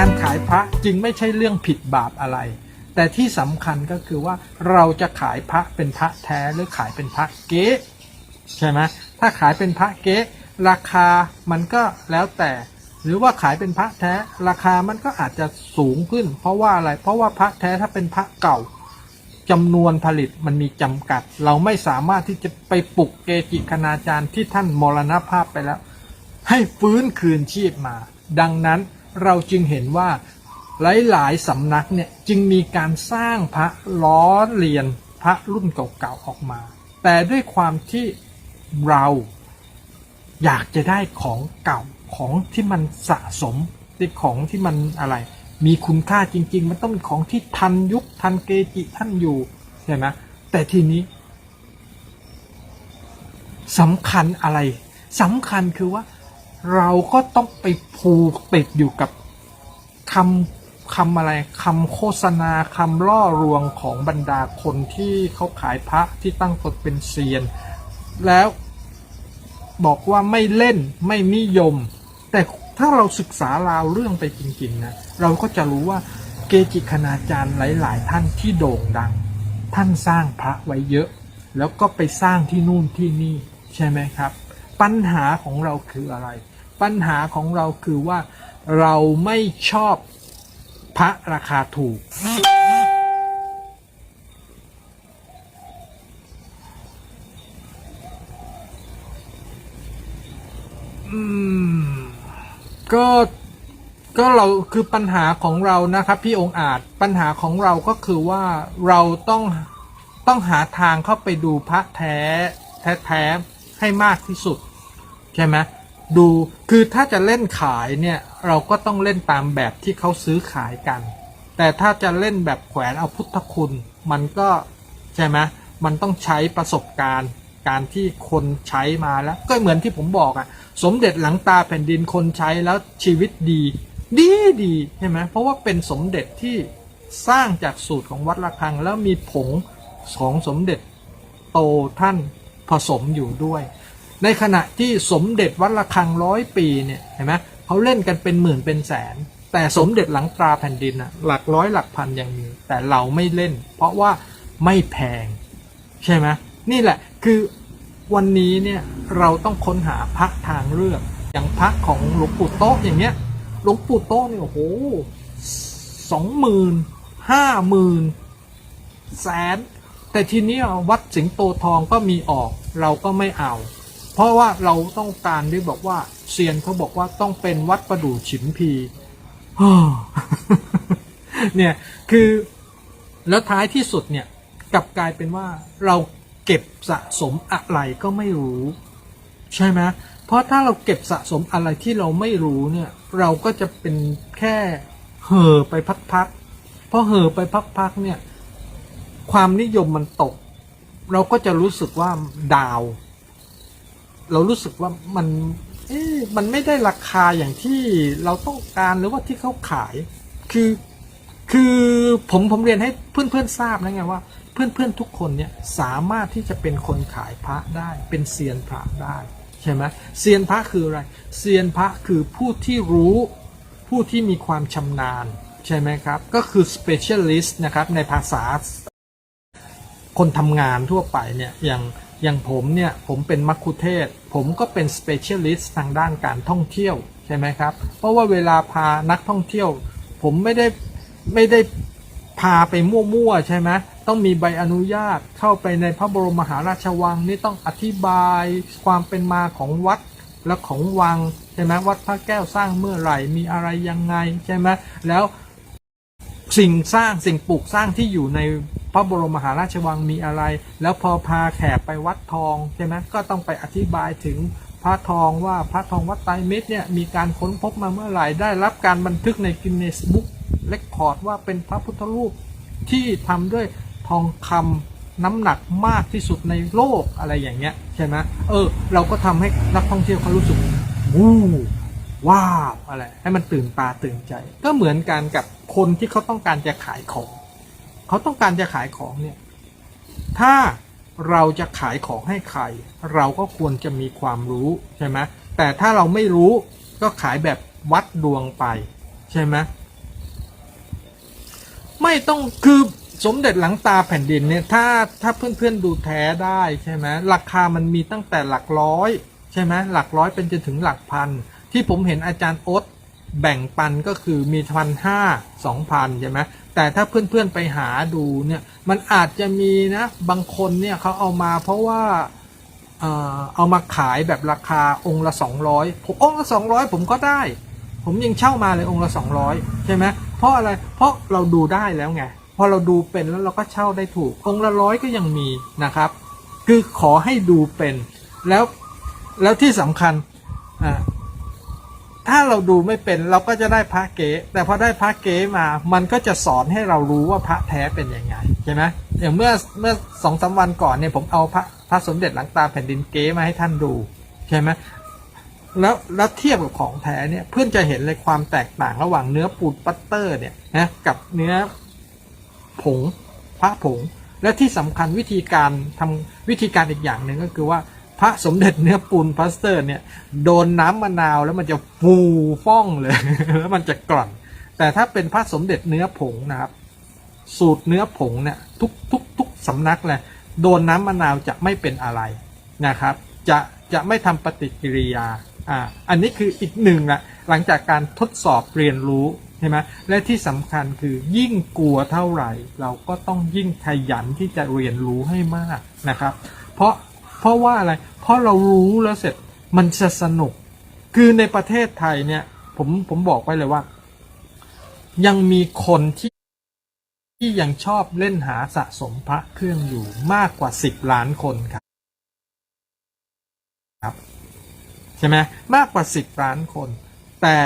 การขายพระจึงไม่ใช่เรื่องผิดบาปอะไร แต่ที่สำคัญก็คือว่าเราจะขายพระเป็นพระแท้หรือขายเป็นพระเก๊ใช่ไหมถ้าขายเป็นพระเก๊ราคามันก็แล้วแต่ หรือว่าขายเป็นพระแท้ราคามันก็อาจจะสูงขึ้น เพราะว่าอะไร เพราะว่าพระแท้ถ้าเป็นพระเก่าจำนวนผลิตมันมีจำกัด เราไม่สามารถที่จะไปปลุกเกจิคณาจารย์ที่ท่านมรณภาพไปแล้ว ให้ฟื้นคืนชีพมา ดังนั้น เราจึงเห็นว่าหลายๆสำนักเนี่ยจึงมีการสร้างพระล้อเลียนพระรุ่นเก่าๆออกมา แต่ด้วยความที่เราอยากจะได้ของเก่าของที่มันสะสมที่ของที่มันอะไร มีคุณค่าจริง ๆ มันต้องเป็นของที่ทันยุคทันเกจิท่านอยู่ใช่ไหมแต่ทีนี้สำคัญอะไรสำคัญคือว่า เราก็ต้องไปผูกติดอยู่กับคำคำอะไรคำโฆษณาคำล่อลวงของบรรดาคนที่เขาขายพระที่ตั้งตนเป็นเซียน แล้วบอกว่าไม่เล่นไม่นิยม แต่ถ้าเราศึกษาราวเรื่องไปจริงๆนะเราก็จะรู้ว่าเกจิคณาจารย์หลาย ๆ ท่านที่โด่งดัง ท่านสร้างพระไว้เยอะ แล้วก็ไปสร้างที่นู่นที่นี่ใช่ไหมครับ ปัญหาของเราคืออะไร ปัญหาของเราคือว่าเราไม่ชอบพระราคาถูก อืม ก็ก็เราคือปัญหาของเรานะครับพี่องค์อาจปัญหาของเราก็คือว่าเราต้องต้องหาทางเข้าไปดูพระแท้แท้แท้ให้มากที่สุด ใช่ไหม ดูคือถ้าจะเล่นขายเนี่ยเราก็ต้องเล่นตามแบบที่เขาซื้อขายกัน แต่ถ้าจะเล่นแบบแขวนเอาพุทธคุณ มันก็ใช่ไหมมันต้องใช้ประสบการณ์การที่คนใช้มาแล้ว ก็เหมือนที่ผมบอกอะสมเด็จหลังตาแผ่นดินคนใช้แล้วชีวิตดี ดีดีใช่ไหมเพราะว่าเป็นสมเด็จที่สร้างจากสูตรของวัดระฆัง แล้วมีผงของสมเด็จโตท่านผสมอยู่ด้วย ในขณะที่สมเด็จวัดระฆังร้อยปีเนี่ยเห็นไหมเขาเล่นกันเป็นหมื่นเป็นแสน แต่สมเด็จหลังตราแผ่นดินอะหลักร้อยหลักพันยังมี แต่เราไม่เล่น เพราะว่าไม่แพง ใช่ไหมนี่แหละคือวันนี้เนี่ยเราต้องค้นหาพระทางเลือก อย่างพระของหลวงปู่โต๊ะอย่างเงี้ยหลวงปู่โต๊ะเนี่ยโอ้โหสองหมื่นห้าหมื่นแสน แต่ทีนี้วัดสิงโตทองก็มีออกเราก็ไม่เอา เพราะว่าเราต้องการที่บอกว่าเซียนเขาบอกว่าต้องเป็นวัดประดู่ฉิมพีเนี่ยคือแล้วท้ายที่สุดเนี่ยกลับกลายเป็นว่าเราเก็บสะสมอะไรก็ไม่รู้ ใช่ไหมเพราะถ้าเราเก็บสะสมอะไรที่เราไม่รู้เนี่ยเราก็จะเป็นแค่เห่อไปพักๆพอเห่อไปพักๆเนี่ยความนิยมมันตก เราก็จะรู้สึกว่าดาว เรารู้สึกว่ามันเอ๊ะมันไม่ได้ราคาอย่างที่เราต้องการหรือว่าที่เขาขาย คือคือผมผมเรียนให้เพื่อนๆทราบนะไงว่า เพื่อนๆทุกคนเนี่ยสามารถที่จะเป็นคนขายพระได้ เป็นเซียนพระได้ใช่ไหมเซียนพระคืออะไรเซียนพระคือผู้ที่รู้ผู้ที่มีความชำนาญใช่ไหมครับ ก็คือ specialist นะครับในภาษาคนทำงานทั่วไปเนี่ยอย่าง อย่างผมเนี่ยผมเป็นมัคคุเทศก์ผมก็เป็น specialist ทางด้านการท่องเที่ยวใช่ไหมครับ เพราะว่าเวลาพานักท่องเที่ยว ผมไม่ได้ไม่ได้พาไปมั่วๆใช่ไหมต้องมีใบอนุญาตเข้าไปในพระบรมมหาราชวังนี่ต้องอธิบายความเป็นมาของวัดและของวังใช่ไหมวัดพระแก้วสร้างเมื่อไหร่มีอะไรยังไงใช่ไหมแล้ว สิ่งสร้างสิ่งปลูกสร้างที่อยู่ในพระบรมมหาราชวังมีอะไร แล้วพอพาแขกไปวัดทองใช่ไหมก็ต้องไปอธิบายถึงพระทองว่าพระทองวัดไตรมิตรเนี่ยมีการค้นพบมาเมื่อไหร่ได้รับการบันทึกในกินเนสบุ๊กเรคคอร์ดว่าเป็นพระพุทธรูปที่ทำด้วยทองคำน้ำหนักมากที่สุดในโลกอะไรอย่างเงี้ยใช่ไหมเออ เราก็ทำให้นักท่องเที่ยวเขารู้สึกวู้ ว้าวอะไรให้มันตื่นตาตื่นใจ ก็เหมือนกันกับคนที่เขาต้องการจะขายของ เขาต้องการจะขายของเนี่ย ถ้าเราจะขายของให้ใคร เราก็ควรจะมีความรู้ใช่ไหมแต่ถ้าเราไม่รู้ก็ขายแบบวัดดวงไปใช่ไหมไม่ต้องคือสมเด็จหลังตาแผ่นดินเนี่ยถ้าถ้าเพื่อนๆดูแท้ได้ใช่ไหมราคามันมีตั้งแต่หลักร้อย ใช่ไหมหลักร้อยเป็นจนถึงหลักพัน ที่ผมเห็นอาจารย์โอ๊ตแบ่งปันก็คือมีพันห้าสองพันใช่ไหมแต่ถ้าเพื่อนๆไปหาดูเนี่ยมันอาจจะมีนะบางคนเนี่ยเขาเอามาเพราะว่าเอามาขายแบบราคาองค์ละสองร้อยผมองค์ละสองร้อยผมก็ได้ ผมยังเช่ามาเลยองค์ละสองร้อยใช่ไหมเพราะอะไรเพราะเราดูได้แล้วไงพอเราดูเป็นแล้วเราก็เช่าได้ถูก องค์ละร้อยก็ยังมีนะครับ คือขอให้ดูเป็นแล้วแล้วที่สำคัญอ่า ถ้าเราดูไม่เป็นเราก็จะได้พระเก๋แต่พอได้พระเก๋มา มันก็จะสอนให้เรารู้ว่าพระแท้เป็นยังไงใช่ไหมอย่างเมื่อเมื่อสองสามวันก่อนเนี่ยผมเอาพระพระสมเด็จหลังตาแผ่นดินเก๋มาให้ท่านดูใช่ไหมแล้วแล้วเทียบกับของแท้เนี่ยเพื่อนจะเห็นเลยความแตกต่างระหว่างเนื้อปูนปัตเตอร์เนี่ยนะกับเนื้อผงพระผง และที่สำคัญวิธีการทำวิธีการอีกอย่างหนึ่งก็คือว่า พระสมเด็จเนื้อปูนพลาสเตอร์เนี่ยโดนน้ำมะนาวแล้วมันจะฟูฟ่องเลย แล้วมันจะกร่อน แต่ถ้าเป็นพระสมเด็จเนื้อผงนะครับ สูตรเนื้อผงเนี่ยทุกทุกทุกสำนักเลยโดนน้ำมะนาวจะไม่เป็นอะไรนะครับ จะจะไม่ทำปฏิกิริยาอ่าอันนี้คืออีกหนึ่งละหลังจากการทดสอบเรียนรู้ใช่ไหมและที่สำคัญคือยิ่งกลัวเท่าไหร่ เราก็ต้องยิ่งขยันที่จะเรียนรู้ให้มากนะครับ เพราะ เพราะว่าอะไร เพราะเรารู้แล้วเสร็จมันจะสนุก คือในประเทศไทยเนี่ย ผมผมบอกไว้เลยว่า ยังมีคนที่ที่ยังชอบเล่นหาสะสมพระเครื่องอยู่มากกว่าสิบล้านคนครับครับใช่ไหมมากกว่าสิบล้านคน แต่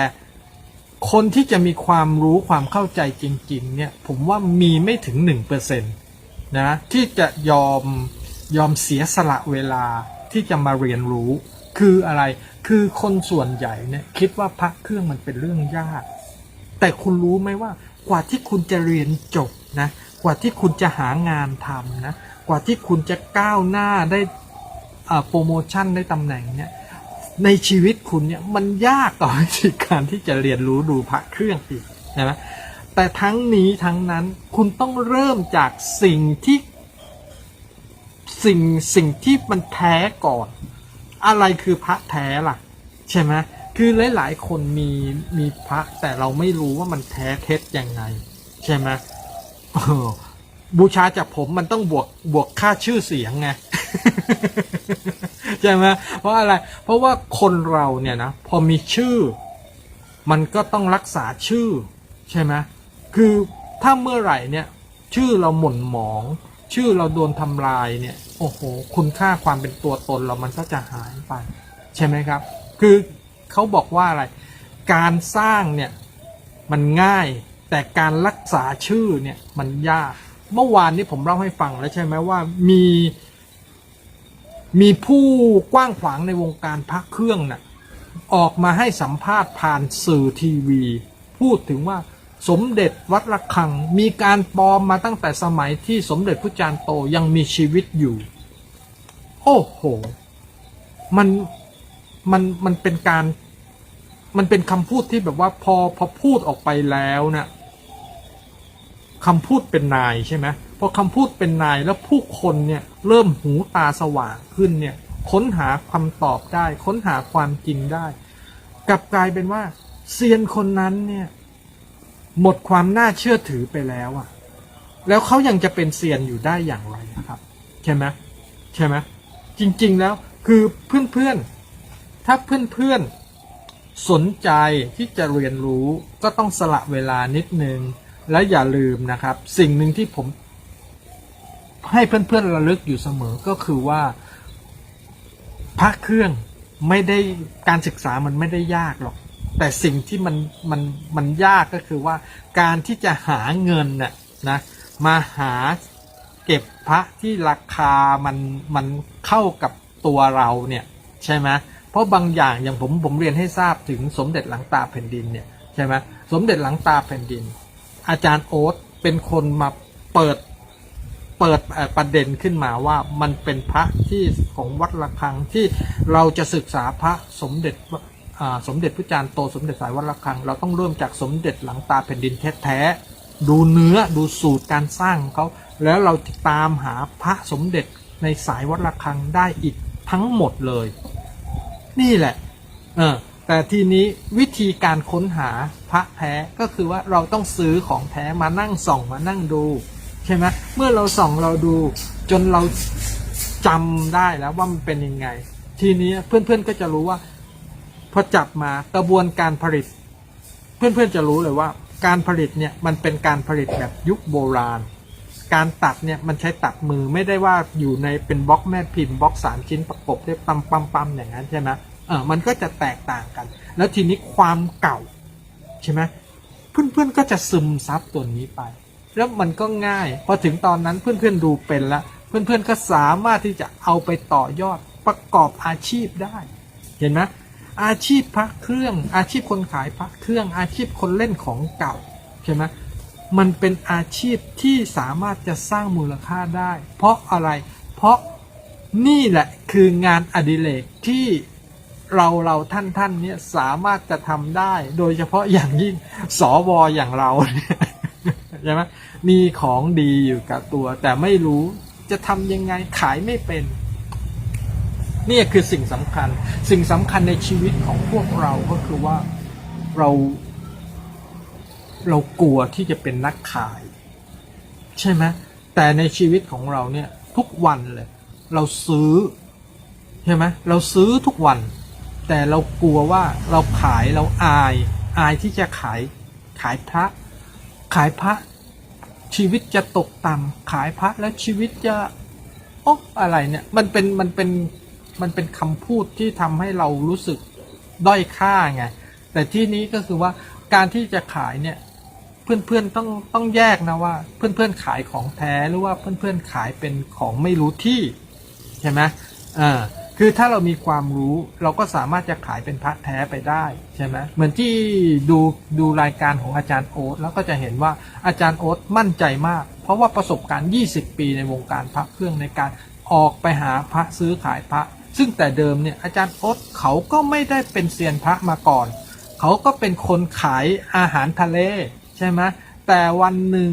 คนที่จะมีความรู้ความเข้าใจจริง ๆ เนี่ย ผมว่ามีไม่ถึงหนึ่งเปอร์เซ็นตนะที่จะยอม ยอมเสียสละเวลาที่จะมาเรียนรู้ คืออะไรคือคนส่วนใหญ่เนี่ยคิดว่าพระเครื่องมันเป็นเรื่องยาก แต่คุณรู้ไหมว่ากว่าที่คุณจะเรียนจบนะกว่าที่คุณจะหางานทำนะกว่าที่คุณจะก้าวหน้าได้โปรโมชั่นได้ตำแหน่งเนี่ยในชีวิตคุณเนี่ยมันยากต่อวิธีการที่จะเรียนรู้ดูพระเครื่องอีกใช่ไหมแต่ทั้งนี้ทั้งนั้นคุณต้องเริ่มจากสิ่งที่ สิ่งสิ่งที่มันแท้ก่อน อะไรคือพระแท้ล่ะ ใช่ไหมคือหลาย ๆ คนมีมีพระแต่เราไม่รู้ว่ามันแท้เท็จยังไง ใช่ไหมบูชาจากผมมันต้องบวกบวกค่าชื่อเสียงไงใช่ไหมเพราะอะไร เพราะว่าคนเราเนี่ยนะพอมีชื่อ มันก็ต้องรักษาชื่อ ใช่ไหมคือถ้าเมื่อไหร่เนี่ย ชื่อเราหม่นหมอง ชื่อเราโดนทำลายเนี่ยโอ้โหคุณค่าความเป็นตัวตนเรามันก็จะหายไป ใช่ไหมครับ คือเขาบอกว่าอะไร การสร้างเนี่ยมันง่ายแต่การรักษาชื่อเนี่ยมันยาก เมื่อวานนี้ผมเล่าให้ฟังแล้วใช่ไหมว่ามีมีผู้กว้างขวางในวงการพระเครื่องน่ะออกมาให้สัมภาษณ์ผ่านสื่อทีวี พูดถึงว่า สมเด็จวัดระฆังมีการปลอมมาตั้งแต่สมัยที่สมเด็จพระจารย์โตยังมีชีวิตอยู่ โอ้โห มันมันมันเป็นการ มันเป็นคำพูดที่แบบว่าพอพอพูดออกไปแล้วนะคำพูดเป็นนายใช่ไหมพอคำพูดเป็นนายแล้วผู้คนเนี่ยเริ่มหูตาสว่างขึ้นเนี่ยค้นหาคำตอบได้ ค้นหาความจริงได้ กลับกลายเป็นว่าเซียนคนนั้นเนี่ย หมดความน่าเชื่อถือไปแล้วอะแล้วเขายังจะเป็นเซียนอยู่ได้อย่างไรนะครับ ใช่ไหมใช่ไหมจริงๆแล้วคือเพื่อนๆ ถ้าเพื่อนๆ สนใจที่จะเรียนรู้ก็ต้องสละเวลานิดนึง และอย่าลืมนะครับ สิ่งหนึ่งที่ผม ให้เพื่อนๆระลึกอยู่เสมอก็คือว่า พระเครื่องไม่ได้การศึกษามันไม่ได้ยากหรอก แต่สิ่งที่มันมันมันยากก็คือว่าการที่จะหาเงินน่ะนะมาหาเก็บพระที่ราคามันมันเข้ากับตัวเราเนี่ยใช่ไหมเพราะบางอย่างอย่างผมผมเรียนให้ทราบถึงสมเด็จหลังตาแผ่นดินเนี่ยใช่ไหมสมเด็จหลังตาแผ่นดิน อาจารย์โอ๊ตเป็นคนมาเปิดเปิดประเด็นขึ้นมาว่ามันเป็นพระที่ของวัดระฆังที่เราจะศึกษาพระสมเด็จ สมเด็จพระจารย์โตสมเด็จสายวัดระฆัง เราต้องเริ่มจากสมเด็จหลังตาแผ่นดินแท้ๆดูเนื้อดูสูตรการสร้างของเขาแล้วเราตามหาพระสมเด็จในสายวัดระฆังได้อีกทั้งหมดเลย นี่แหละเออแต่ทีนี้วิธีการค้นหาพระแท้ก็คือว่าเราต้องซื้อของแท้มานั่งส่องมานั่งดูใช่ไหมเมื่อเราส่องเราดูจนเราจำได้แล้วว่ามันเป็นยังไง ทีนี้เพื่อนๆก็จะรู้ว่า พอจับมากระบวนการผลิต เพื่อนๆจะรู้เลยว่า การผลิตเนี่ยมันเป็นการผลิตแบบยุคโบราณ การตัดเนี่ยมันใช้ตัดมือไม่ได้ว่าอยู่ในเป็นบล็อกแม่พิมพ์บล็อกสามชิ้นประกบได้ปั๊มปั๊มปั๊มอย่างนั้นใช่ไหมเออมันก็จะแตกต่างกัน แล้วทีนี้ความเก่าใช่ไหมเพื่อนๆก็จะซึมซับตัวนี้ไป แล้วมันก็ง่าย พอถึงตอนนั้นเพื่อนๆดูเป็นแล้วเพื่อนๆก็สามารถที่จะเอาไปต่อยอดประกอบอาชีพได้ เห็นไหม อาชีพพระเครื่อง อาชีพคนขายพระเครื่อง อาชีพคนเล่นของเก่าใช่ไหมมันเป็นอาชีพที่สามารถจะสร้างมูลค่าได้ เพราะอะไร เพราะนี่แหละคืองานอดิเรกที่เราเราท่านท่านเนี่ยสามารถจะทำได้ โดยเฉพาะอย่างยิ่งสวอย่างเราเนี่ยใช่ไหมมีของดีอยู่กับตัว แต่ไม่รู้จะทำยังไงขายไม่เป็น นี่คือสิ่งสำคัญ สิ่งสำคัญในชีวิตของพวกเราก็คือว่าเรา เรากลัวที่จะเป็นนักขาย ใช่ไหมแต่ในชีวิตของเราเนี่ยทุกวันเลย เราซื้อ ใช่ไหมเราซื้อทุกวัน แต่เรากลัวว่าเราขายเราอาย อายที่จะขายขายพระ ขายพระ ชีวิตจะตกต่ำขายพระแล้วชีวิตจะโอ๊ะอะไรเนี่ย มันเป็นมันเป็น มันเป็นคำพูดที่ทำให้เรารู้สึกด้อยค่าไง แต่ที่นี้ก็คือว่าการที่จะขายเนี่ย เพื่อนๆต้องต้องแยกนะว่า เพื่อนๆขายของแท้หรือว่าเพื่อนๆขายเป็นของไม่รู้ที่ใช่ไหมอ่าคือถ้าเรามีความรู้เราก็สามารถจะขายเป็นพระแท้ไปได้ใช่ไหมเหมือนที่ดูดูรายการของอาจารย์โอ๊ตแล้วก็จะเห็นว่าอาจารย์โอ๊ตมั่นใจมาก เพราะว่าประสบการณ์ 20 ปีในวงการพระเครื่องในการออกไปหาพระซื้อขายพระ ซึ่งแต่เดิมเนี่ยอาจารย์อ๊ตเขาก็ไม่ได้เป็นเซียนพระมาก่อน เขาก็เป็นคนขายอาหารทะเลใช่ไหมแต่วันหนึ่ง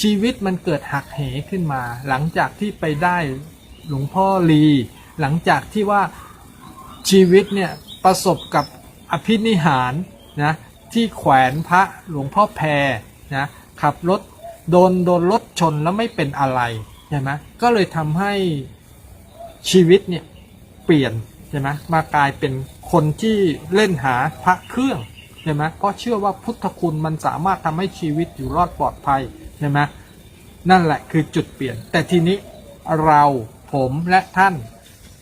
ชีวิตมันเกิดหักเหขึ้นมา หลังจากที่ไปได้หลวงพ่อลี หลังจากที่ว่าชีวิตเนี่ยประสบกับอภินิหารนะที่แขวนพระหลวงพ่อแพรนะขับรถโดนโดนรถชนแล้วไม่เป็นอะไรใช่ไหมก็เลยทำให้ชีวิตเนี่ย เปลี่ยนใช่ไหมมากลายเป็นคนที่เล่นหาพระเครื่องใช่ไหมเพราะเชื่อว่าพุทธคุณมันสามารถทำให้ชีวิตอยู่รอดปลอดภัยใช่ไหมนั่นแหละคือจุดเปลี่ยน แต่ทีนี้เราผมและท่าน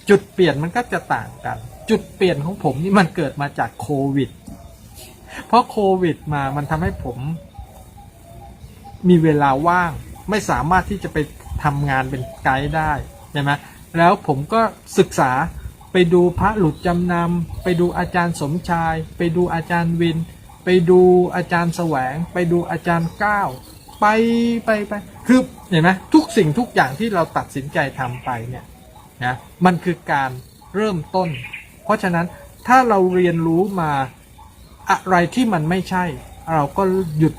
จุดเปลี่ยนมันก็จะต่างกัน จุดเปลี่ยนของผมนี่มันเกิดมาจากโควิด เพราะโควิดมามันทำให้ผม มีเวลาว่าง ไม่สามารถที่จะไปทำงานเป็นไกด์ได้ใช่ไหม แล้วผมก็ศึกษาไปดูพระหลุดจำนำไปดูอาจารย์สมชาย ไปดูอาจารย์วิน ไปดูอาจารย์แสวง ไปดูอาจารย์ก้าวไปไปไปคือเห็นไหมทุกสิ่งทุกอย่างที่เราตัดสินใจทำไปเนี่ยนะมันคือการเริ่มต้น เพราะฉะนั้นถ้าเราเรียนรู้มาอะไรที่มันไม่ใช่ เราก็หยุด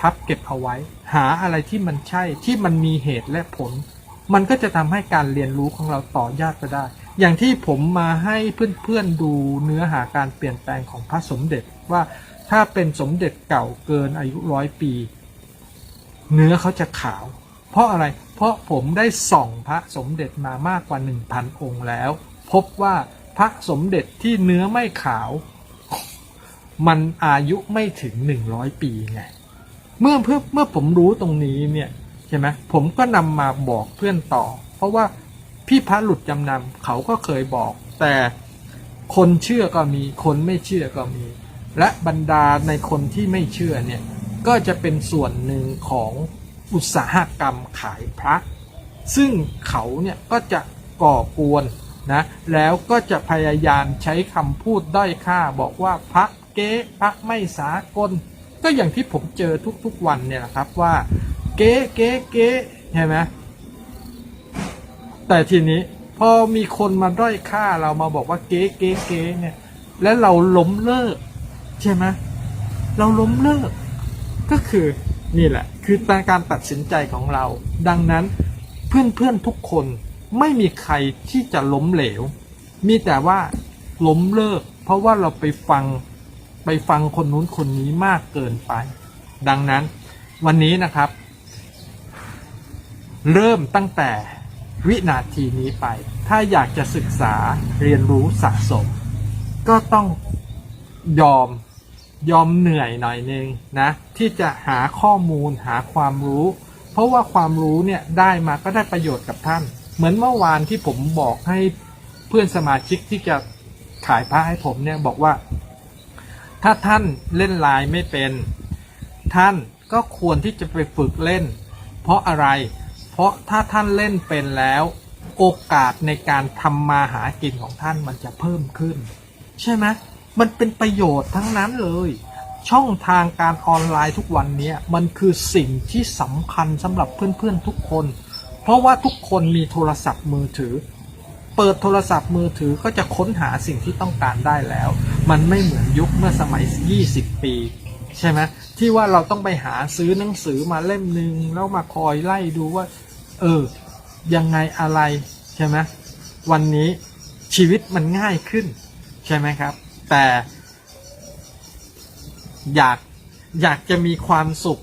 พับเก็บเอาไว้ หาอะไรที่มันใช่ที่มันมีเหตุและผล มันก็จะทำให้การเรียนรู้ของเราต่อยอดไปได้ อย่างที่ผมมาให้เพื่อนๆดูเนื้อหาการเปลี่ยนแปลงของพระสมเด็จว่าถ้าเป็นสมเด็จเก่าเกินอายุร้อยปี เนื้อเขาจะขาว เพราะอะไร เพราะผมได้ส่องพระสมเด็จมามากกว่า 1,000 องค์แล้ว พบว่าพระสมเด็จที่เนื้อไม่ขาว มันอายุไม่ถึง 100 ปีไงเมื่อเพื่อเมื่อผมรู้ตรงนี้เนี่ย ใช่ไหมผมก็นำมาบอกเพื่อนต่อ เพราะว่าพี่พระหลุดจำนำเขาก็เคยบอก แต่คนเชื่อก็มีคนไม่เชื่อก็มี และบรรดาในคนที่ไม่เชื่อเนี่ยก็จะเป็นส่วนหนึ่งของอุตสาหกรรมขายพระ ซึ่งเขาเนี่ยก็จะก่อกวนนะแล้วก็จะพยายามใช้คำพูดด้อยค่าบอกว่าพระเก๊พระไม่สากล ก็อย่างที่ผมเจอทุกๆวันเนี่ยนะครับว่า เก๊เก๊เก๊ใช่ไหมแต่ทีนี้พอมีคนมาด้อยค่าเรามาบอกว่าเก๊เก๊เก๊เนี่ย แล้วเราล้มเลิก ใช่ไหมเราล้มเลิก ก็คือนี่แหละ คือการตัดสินใจของเรา ดังนั้นเพื่อนๆทุกคนไม่มีใครที่จะล้มเหลว มีแต่ว่าล้มเลิก เพราะว่าเราไปฟังไปฟังคนนู้นคนนี้มากเกินไป ดังนั้นวันนี้นะครับ เริ่มตั้งแต่วินาทีนี้ไป ถ้าอยากจะศึกษาเรียนรู้สะสม ก็ต้องยอมยอมเหนื่อยหน่อยนึงนะ ที่จะหาข้อมูลหาความรู้ เพราะว่าความรู้เนี่ยได้มาก็ได้ประโยชน์กับท่าน เหมือนเมื่อวานที่ผมบอกให้เพื่อนสมาชิกที่จะขายพระให้ผมเนี่ยบอกว่า ถ้าท่านเล่นไลน์ไม่เป็น ท่านก็ควรที่จะไปฝึกเล่น เพราะอะไร ราะถ้าท่านเล่นเป็นแล้ว โอกาสในการทำมาหากินของท่านมันจะเพิ่มขึ้น ใช่ไหมมันเป็นประโยชน์ทั้งนั้นเลย ช่องทางการออนไลน์ทุกวันนี้มันคือสิ่งที่สำคัญสำหรับเพื่อนๆทุกคน เพราะว่าทุกคนมีโทรศัพท์มือถือ เปิดโทรศัพท์มือถือก็จะค้นหาสิ่งที่ต้องการได้แล้ว มันไม่เหมือนยุคเมื่อสมัย 20 ปีใช่ไหมที่ว่าเราต้องไปหาซื้อหนังสือมาเล่มหนึ่งแล้วมาคอยไล่ดูว่า เออ ยังไงอะไรใช่ไหมวันนี้ชีวิตมันง่ายขึ้น ใช่ไหมครับ แต่ อยากอยากจะมีความสุข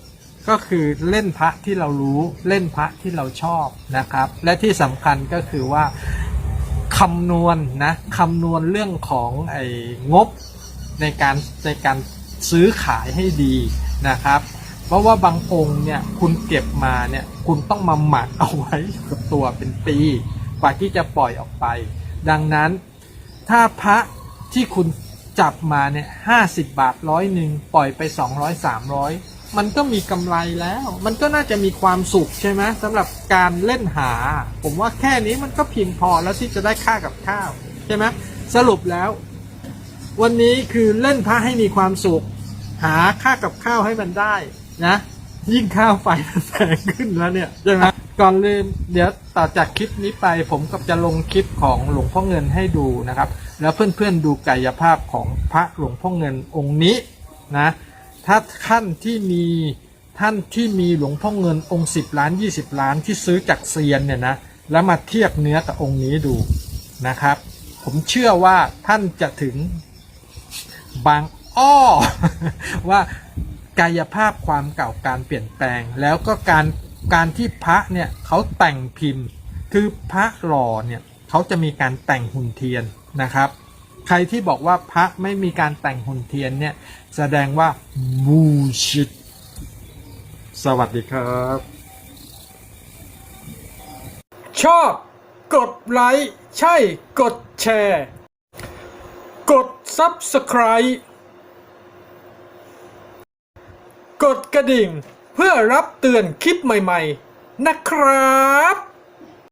ก็คือเล่นพระที่เรารู้เล่นพระที่เราชอบนะครับ และที่สำคัญก็คือว่าคำนวณนะคำนวณเรื่องของไอ้งบในการในการซื้อขายให้ดีนะครับ เพราะว่าบางองค์เนี่ยคุณเก็บมาเนี่ยคุณต้องมาหมักเอาไว้กับตัวเป็นปีกว่าที่จะปล่อยออกไป ดังนั้นถ้าพระที่คุณจับมาเนี่ยห้าสิบบาทร้อยหนึ่งปล่อยไปสองร้อยสามร้อยมันก็มีกำไรแล้ว มันก็น่าจะมีความสุขใช่ไหมสำหรับการเล่นหา ผมว่าแค่นี้มันก็เพียงพอแล้วที่จะได้ค่ากับข้าวใช่ไหมสรุปแล้ว วันนี้คือเล่นพระให้มีความสุข หาค่ากับข้าวให้มันได้ นะ ยิ่งข้าวไฟมันแพงขึ้นแล้วเนี่ยใช่ไหมก่อนเลยเดี๋ยวต่อจากคลิปนี้ไปผมก็จะลงคลิปของหลวงพ่อเงินให้ดูนะครับ แล้วเพื่อนๆดูกายภาพของพระหลวงพ่อเงินองค์นี้นะถ้าท่านที่มีท่านที่มีหลวงพ่อเงินองค์สิบล้านยี่สิบล้านที่ซื้อจากเซียนเนี่ยนะแล้วมาเทียบเนื้อกับองค์นี้ดูนะครับ ผมเชื่อว่าท่านจะถึงบางอ้อว่า กายภาพความเก่าการเปลี่ยนแปลง แล้วก็การการที่พระเนี่ยเขาแต่งพิมพ์ คือพระหล่อเนี่ยเขาจะมีการแต่งหุ่นเทียนนะครับ ใครที่บอกว่าพระไม่มีการแต่งหุ่นเทียนเนี่ยแสดงว่าบูชิตสวัสดีครับ ชอบกดไลค์ใช่กดแชร์ กด Subscribe ก ดกระดิ่ง เพื่อรับเตือนคลิปใหม่ๆ นะครับ